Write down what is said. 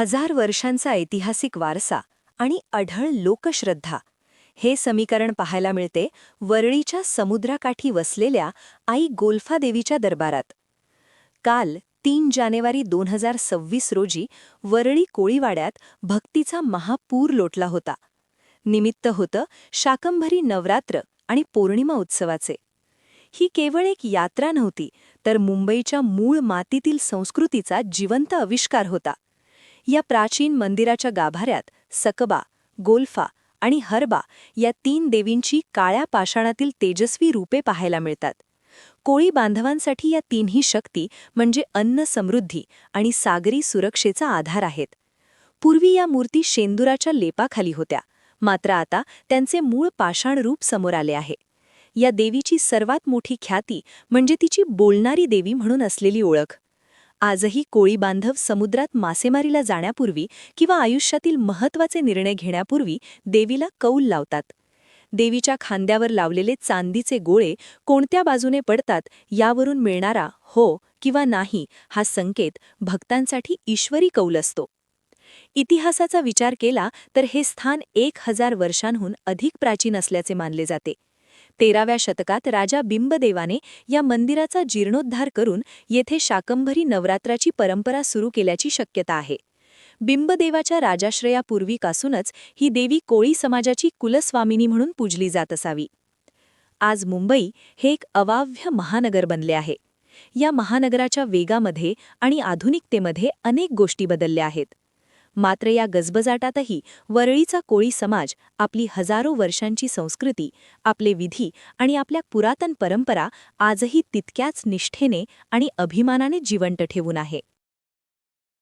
हजार वर्षांचा ऐतिहासिक वारसा आणि अढळ लोकश्रद्धा हे समीकरण पाहायला मिळते वरळीच्या समुद्राकाठी वसलेल्या आई गोल्फा देवीच्या दरबारात. काल तीन जानेवारी दोन हजार सव्वीस रोजी वरळी कोळीवाड्यात भक्तीचा महापूर लोटला होता. निमित्त होतं शाकंभरी नवरात्र आणि पौर्णिमा उत्सवाचे. ही केवळ एक यात्रा नव्हती तर मुंबईच्या मूळ मातीतील संस्कृतीचा जिवंत आविष्कार होता. या प्राचीन मंदिराच्या गाभाऱ्यात सकबा गोल्फा आणि हरबा या तीन देवींची काळ्या पाषाणातील तेजस्वी रूपे पाहायला मिळतात. कोळी बांधवांसाठी या तीनही शक्ती म्हणजे अन्न समृद्धी आणि सागरी सुरक्षेचा आधार आहेत. पूर्वी या मूर्ती शेंदुराच्या लेपाखाली होत्या मात्र आता त्यांचे मूळ पाषाण रूप समोर आले आहे. या देवीची सर्वात मोठी ख्याती म्हणजे तिची बोलणारी देवी म्हणून असलेली ओळख. आजही कोळी बांधव समुद्रात मासेमारीला जाण्यापूर्वी किंवा आयुष्यातील महत्त्वाचे निर्णय घेण्यापूर्वी देवीला कौल लावतात. देवीच्या खांद्यावर लावलेले चांदीचे गोळे कोणत्या बाजूने पडतात यावरून मिळणारा हो किंवा नाही हा संकेत भक्तांसाठी ईश्वरी कौल असतो. इतिहासाचा विचार केला तर हे स्थान एक हजार वर्षांहून अधिक प्राचीन असल्याचे मानले जाते. तेराव्या शतकात राजा बिंबदेवाने या मंदिराचा जीर्णोद्धार करून येथे शाकंभरी नवरात्राची परंपरा सुरू केल्याची शक्यता आहे. बिंबदेवाच्या राजाश्रयापूर्वीपासूनच ही देवी कोळी समाजाची कुलस्वामिनी म्हणून पूजली जात असावी. आज मुंबई हे एक अवाव्य महानगर बनले आहे. या महानगराच्या वेगामध्ये आणि आधुनिकतेमध्ये अनेक गोष्टी बदलल्या आहेत. मात्र या गजबजाटातही वरळीचा कोळी समाज आपली हजारो वर्षांची संस्कृती आपले विधी आणि आपल्या पुरातन परंपरा आजही तितक्याच निष्ठेने आणि अभिमानाने जिवंत ठेवून आहे.